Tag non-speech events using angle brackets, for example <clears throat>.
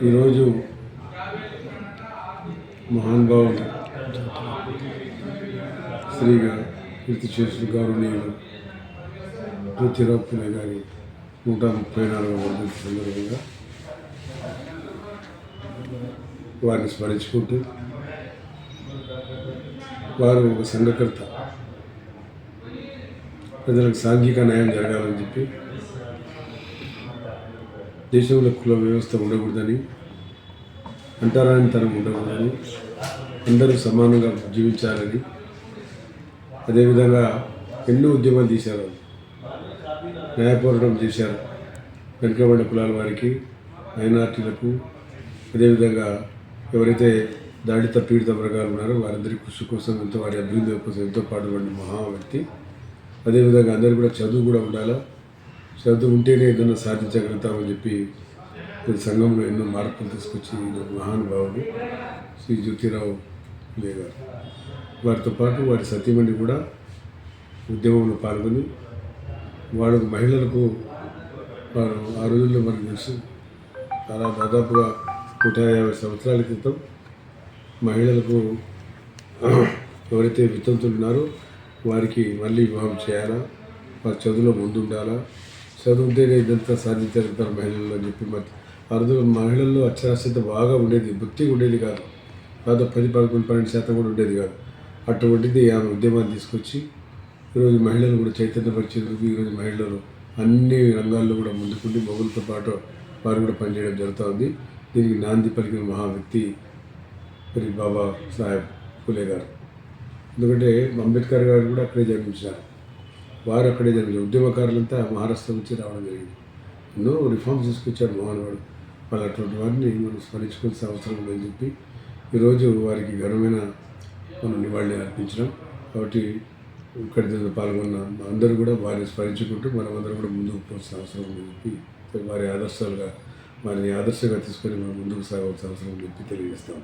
ఈరోజు మహానుభావులు శ్రీగా కీర్తి చేసిన గౌరవనీయులు జ్యోతిరావు పులే గారి నూట ముప్పై నాలుగవ వర్ధంతి సందర్భంగా వారిని స్మరించుకుంటూ వారు ఒక సంఘకర్త. ప్రజలకు సాంఘిక న్యాయం జరగాలని చెప్పి దేశంలో కుల వ్యవస్థ ఉండకూడదని అంటరానితనం ఉండకూడదని అందరూ సమానంగా జీవించాలని అదేవిధంగా ఎన్నో ఉద్యమాలు తీశారు వాళ్ళు. న్యాయ పోరాటం చేశారు. వెనుకబడిన కులాల వారికి మైనార్టీలకు అదేవిధంగా ఎవరైతే దాడిత పీడిత వర్గాలు ఉన్నారో వారందరి కృషి కోసం ఎంతో వారి అభివృద్ధి కోసం ఎంతో పాటుపడిన మహా వ్యక్తి. అదేవిధంగా అందరూ కూడా చదువు కూడా ఉండాలా? చదువు ఉంటేనే ఏదైనా సాధించగలుగుతామని చెప్పి ప్రతి సంఘంలో ఎన్నో మార్పులు తీసుకొచ్చి మహానుభావుడు శ్రీ జ్యోతిరావు లేదా గారు. వారితో పాటు వారి సతీమణి కూడా ఉద్యమంలో పాల్గొని వాడు మహిళలకు వారు ఆ రోజుల్లో మనకు తెలుసు చాలా దాదాపుగా నూట యాభై సంవత్సరాల క్రితం మహిళలకు <clears throat> ఎవరైతే వితంతులు ఉన్నారో వారికి మళ్ళీ వివాహం చేయాలా వారి చదువులో ముందుండాలా చదువుతేనే ఇదంతా సాధించగలుగుతారు మహిళలు అని చెప్పి మరి అరుదు మహిళల్లో అక్షరాస్యత బాగా ఉండేది బుద్ధి ఉండేది కాదు. కాదు పది పదకొండు పన్నెండు శాతం కూడా ఉండేది కాదు. అటువంటిది ఆమె ఉద్యమాన్ని తీసుకొచ్చి ఈరోజు మహిళలు కూడా చైతన్యపరిచేందుకు ఈరోజు మహిళలు అన్ని రంగాల్లో కూడా ముందుకుండి మొగులతో పాటు వారు కూడా పనిచేయడం జరుగుతూ ఉంది. దీనికి నాంది పలికిన మహావ్యక్తి మరి బాబా సాహెబ్ ఫులే గారు. ఎందుకంటే అంబేద్కర్ గారు కూడా అక్కడే జన్మించారు వారు అక్కడే జరిగింది. ఉద్యమకారులంతా మహారాష్ట్ర నుంచి రావడం జరిగింది. ఎన్నో రిఫార్మ్స్ తీసుకొచ్చారు మోహన్వాడు వాళ్ళు అటువంటి వారిని మనం స్మరించుకోవాల్సిన అవసరం ఉందని చెప్పి ఈరోజు వారికి ఘనమైన మనం నివాళి అర్పించడం కాబట్టి ఇక్కడ పాల్గొన్న అందరూ కూడా వారిని స్మరించుకుంటూ మనం అందరూ కూడా ముందుకు పోవాల్సిన అవసరం ఉందని చెప్పి వారి ఆదర్శాలుగా వారిని ఆదర్శంగా తీసుకొని మనం ముందుకు సాగవలసిన అవసరం ఉందని చెప్పి తెలియజేస్తాం